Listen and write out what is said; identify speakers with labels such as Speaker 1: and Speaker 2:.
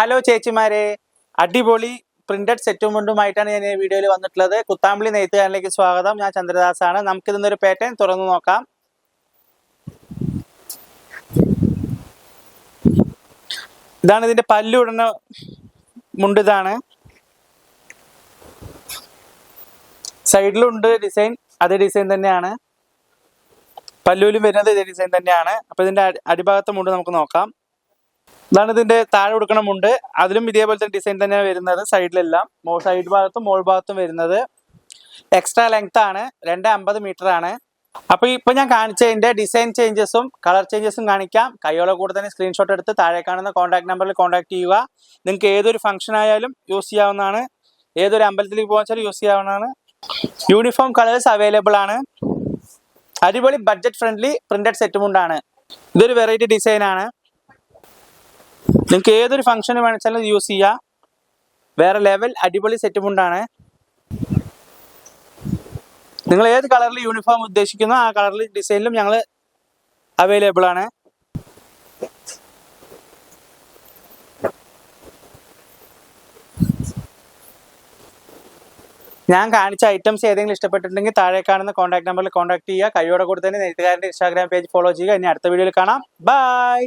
Speaker 1: Hello ചേച്ചിമാരെ അടിപൊളി printed സെറ്റും മുണ്ടുമായിട്ടാണ് ഞാൻ ഈ വീഡിയോയിൽ വന്നിട്ടുള്ളത്. കുത്താമ്പിളി നെയ്ത്തുകാരനിലേക്ക് സ്വാഗതം. ഞാൻ ചന്ദ്രദാസാണ്. ഇതിന്നൊരു പാറ്റേൺ തുറന്നു നോക്കാം. ഇതാണ് ഇതിന്റെ പല്ലു പല്ലുടന മുണ്ട് ഇതാണ്. സൈഡിലുണ്ട് ഡിസൈൻ അതേ ഡിസൈൻ തന്നെയാണ്. പല്ലുവിലും വരുന്നത് ഇതേ ഡിസൈൻ തന്നെയാണ്. അപ്പൊ ഇതിന്റെ അടിഭാഗത്തെ മുണ്ട് നമുക്ക് നോക്കാം. ഇതാണ് ഇതിന്റെ താഴെ കൊടുക്കണ മുണ്ട്. അതിലും ഇതേപോലത്തെ ഡിസൈൻ തന്നെയാണ് വരുന്നത് സൈഡിലെല്ലാം. സൈഡ് ഭാഗത്തും മോൾ ഭാഗത്തും വരുന്നത്. എക്സ്ട്രാ ലെങ്ത് ആണ്. രണ്ട് അമ്പത് മീറ്റർ ആണ്. അപ്പൊ ഇപ്പൊ ഞാൻ കാണിച്ചതിന്റെ ഡിസൈൻ ചേഞ്ചസും കളർ ചേഞ്ചസും കാണിക്കാം. കയ്യോളെ കൂടെ തന്നെ സ്ക്രീൻഷോട്ട് എടുത്ത് താഴെ കാണുന്ന കോൺടാക്ട് നമ്പറിൽ കോൺടാക്ട് ചെയ്യുക. നിങ്ങൾക്ക് ഏതൊരു ഫംഗ്ഷൻ ആയാലും യൂസ് ചെയ്യാവുന്നതാണ്. ഏതൊരു അമ്പലത്തിലേക്ക് പോകാൻ യൂസ് ചെയ്യാവുന്നതാണ്. യൂണിഫോം കളേഴ്സ് അവൈലബിൾ ആണ്. അടിപൊളി ബഡ്ജറ്റ് ഫ്രണ്ട്ലി പ്രിന്റഡ് സെറ്റും ഉണ്ടാണ് ഇതൊരു വെറൈറ്റി ഡിസൈൻ ആണ്. നിങ്ങൾക്ക് ഏതൊരു ഫംഗ്ഷന് വേണിച്ചാലും യൂസ് ചെയ്യാം. വേറെ ലെവൽ അടിപൊളി സെറ്റ് മുണ്ടാണ് നിങ്ങൾ ഏത് കളറിൽ യൂണിഫോം ഉദ്ദേശിക്കുന്നോ ആ കളറിൽ ഡിസൈനിലും ഞങ്ങൾ അവൈലബിൾ ആണ്. ഞാൻ കാണിച്ച ഐറ്റംസ് ഏതെങ്കിലും ഇഷ്ടപ്പെട്ടിട്ടുണ്ടെങ്കിൽ താഴെ കാണുന്ന കോൺടാക്ട് നമ്പറിൽ കോൺടാക്ട് ചെയ്യുക. കൈയോടെ കൂടെ തന്നെ നെയ്ത്തുകാരന്റെ ഇൻസ്റ്റാഗ്രാം പേജ് ഫോളോ ചെയ്യുക. ഇനി അടുത്ത വീഡിയോയിൽ കാണാം. ബൈ